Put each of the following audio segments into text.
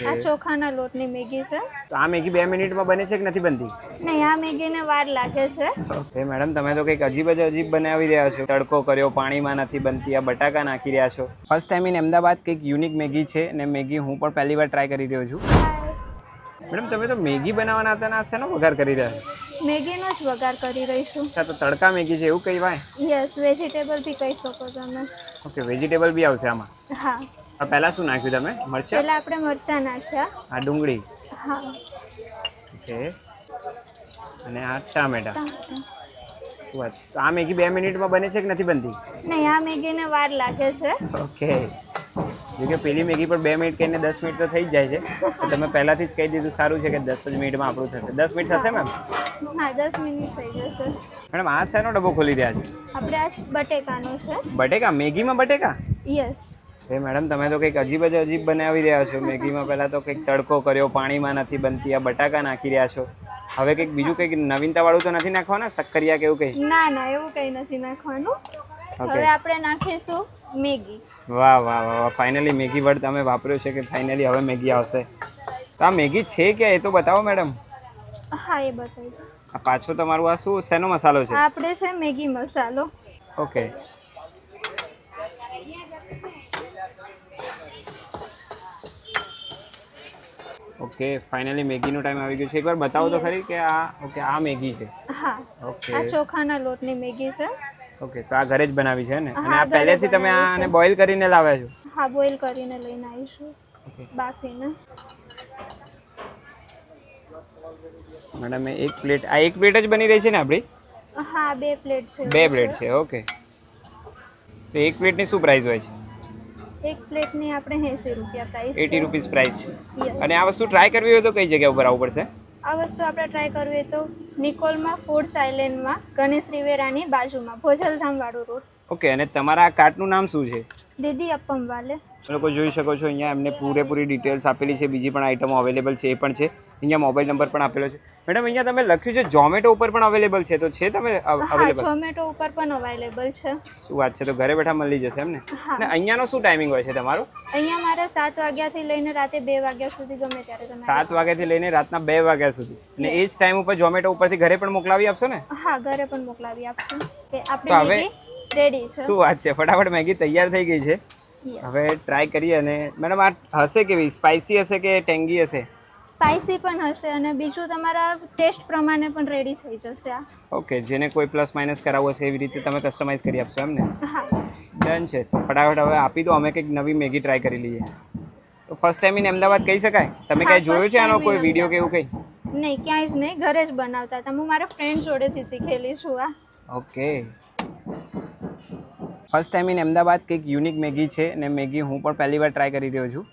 આ ચોખાના લોટની મેગી છે. તો આ મેગી બે મિનિટમાં બને છે કે નથી બનતી? નહીં આ મેગીને વાર લાગે છે. ઓકે મેડમ તમે તો કંઈક અજીબ જ અજીબ બનાવી રહ્યા છો. તડકો કર્યો પાણીમાં નથી બનતી આ બટાકા નાખી રહ્યા છો. ફર્સ્ટ ટાઈમ ઇન અમદાવાદ કંઈક યુનિક મેગી છે ને મેગી હું પણ પહેલી વાર ટ્રાય કરી રહ્યો છું. મેડમ તમે તો મેગી બનાવવાના હતા ને શેનો વઘાર કરી રહ્યા છો? મેગીનો જ વઘાર કરી રહીશું અચ્છા તો તડકા મેગી છે એવું કહેવાય? યસ વેજીટેબલ બી કહી શકો તમે. ઓકે વેજીટેબલ બી આવશે આમાં? હા. પહેલાં શું નાખ્યું તમે? મરચાં? પહેલા આપણે મરચાં નાખ્યા. આ ડુંગળી. હા. ઓકે. અને આ ટામેટા. વાત? આ મેગી બે મિનિટમાં બને છે કે નથી બનતી? નહીં આ મેગીને વાર લાગે છે. ઓકે. જો કે પેલી મેગી પર બે મિનિટ કહીને દસ મિનિટ તો થઈ જ જાય છે. તમે પહેલાથી જ કહી દીધું સારું છે કે દસ જ મિનિટમાં આપણું થશે. દસ મિનિટ થશે મેમ? હા દસ મિનિટ થઈ જશે. મેડમ આ શેનો ડબ્બો ખોલી રહ્યા છે? આપણે આ બટેકાનો છે. બટેકા? મેગીમાં બટેકા? યસ. એ મેડમ તમે તો કંઈક અજીબ જ અજીબ બનાવી રહ્યા છો. મેગીમાં પહેલાં તો કંઈક તડકો કર્યો પાણીમાં નથી બનતી આ બટાકા નાખી રહ્યા છો. હવે કંઈક બીજું કંઈક નવીનતાવાળું તો નથી નાખવાના? સક્કરિયા કે એવું કંઈ? ના ના એવું કંઈ નથી નાખવાનું. હવે આપણે નાખીશું મેગી. વાહ વાહ વાહ ફાઇનલી મેગી વર્ડ તમે વાપર્યો છે કે ફાઇનલી હવે મેગી આવશે? તો આ મેગી છે કે એ તો બતાવો મેડમ. હા એ બતાવી આ પાછો તમારું આ શું? શેનો મસાલો છે? આપણે છે મેગી મસાલો. ઓકે ઓકે ફાઇનલી મેગીનો ટાઈમ આવી ગયો છે. એકવાર બતાવો તો ખરી કે આ ઓકે આ મેગી છે. હા. ઓકે આ ચોખાના લોટની મેગી છે. ઓકે તો આ ઘરે જ બનાવી છે ને? અને આ પહેલેથી તમે આને બોઇલ કરીને લાવ્યા છો? હા બોઈલ કરીને લઈને આવીશું. બાફીને. મેડમ એક પ્લેટ આ એક પ્લેટ જ બની રહી છે ને આપણી? હા બે પ્લેટ છે. બે પ્લેટ છે ઓકે તો એક પ્લેટની શું પ્રાઇસ હોય છે? એક પ્લેટની આપણે એંસી રૂપિયા પ્રાઇસ 80 રૂપિયા પ્રાઇસ છે. અને આ વસ્તુ ટ્રાય કરવી હોય તો કઈ જગ્યા ઉપર આવવું પડશે? આ વસ્તુ આપણે ટ્રાય કરવી હોય તો નિકોલમાં ફૂડ સાયલેન્ડમાં ગણેશ રિવેરાની બાજુમાં ભોજલધામ વાળું રોડ ઓકે અને તમારા કાર્ટનું નામ શું છે? દીદી અપ્પમ વાલે લોકો જોઈ શકો છો અહીંયા એમને પૂરેપૂરી ડિટેલ્સ આપેલી છે બીજી પણ આઇટમો અવેલેબલ છે એ પણ છે. અહીંયા મોબાઈલ નંબર પણ આપેલો છે. મેડમ અહીંયા તમે લખ્યું છે ઝોમેટો ઉપર પણ અવેલેબલ છે તો છે તમે અવેલેબલ ઝોમેટો ઉપર પણ અવેલેબલ છે. શું વાત છે તો ઘરે બેઠા મળી જશે એમ ને હા. અને અહીંયાનો શું ટાઈમિંગ હોય છે તમારો? અહીંયા મારે સાત વાગ્યાથી લઈને રાતે બે વાગ્યા સુધી ગમે ત્યારે તમે સાત વાગ્યાથી લઈને રાતના બે વાગ્યા સુધી. અને એ જ ટાઈમ ઉપર ઝોમેટો ઉપરથી ઘરે પણ મોકલાવી આપશો ને? હા ઘરે પણ મોકલાવી આપશું. આપણે રેડી છે. શું વાત છે ફટાફટ મેગી તૈયાર થઈ ગઈ છે. હવે ટ્રાય કરીએ અને મેડમ આ હશે કેવી? સ્પાઇસી હશે કે ટેંગી હશે? સ્પાઇસી પણ હશે અને બીજું તમારા ટેસ્ટ પ્રમાણે પણ રેડી થઈ જશે આ. ઓકે જેને કોઈ પ્લસ માઇનસ કરાવવું હશે એવી રીતે તમે કસ્ટમાઇઝ કરી આપશો એમ ને ડન છે. ફટાફટ હવે આપી દો અમે કંઈક નવી મેગી ટ્રાય કરી લઈએ. તો ફર્સ્ટ ટાઈમ ઇન અમદાવાદ કહી શકાય? તમે ક્યાંય જોયું છે આનો કોઈ વીડિયો કે એવું કંઈ? નહીં ક્યાંય જ નહીં ઘરે જ બનાવતા હતા. હું મારા ફ્રેન્ડ જોડેથી શીખેલી છું આ. Okay first time in Ahmedabad કંઈક યુનિક મેગી છે અને મેગી હું પણ પહેલી વાર ટ્રાય કરી રહ્યો છું.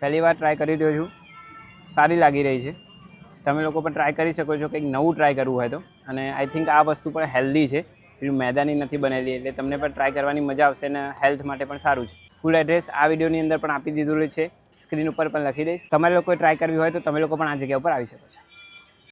પહેલી વાર ટ્રાય કરી રહ્યો છું. સારી લાગી રહી છે. તમે લોકો પણ ટ્રાય કરી શકો છો, કંઈક નવું ટ્રાય કરવું હોય તો. અને આઈ થિંક આ વસ્તુ પણ હેલ્ધી છે. પેલું મેદાની નથી બનેલી, એટલે તમને પણ ટ્રાય કરવાની મજા આવશે અને હેલ્થ માટે પણ સારું છે. ફૂલ એડ્રેસ આ વિડીયોની અંદર પણ આપી દીધું છે. સ્ક્રીન ઉપર પણ લખી દઈશ. તમારે લોકોએ ટ્રાય કરવી હોય તો તમે લોકો પણ આ જગ્યા ઉપર આવી શકો છો.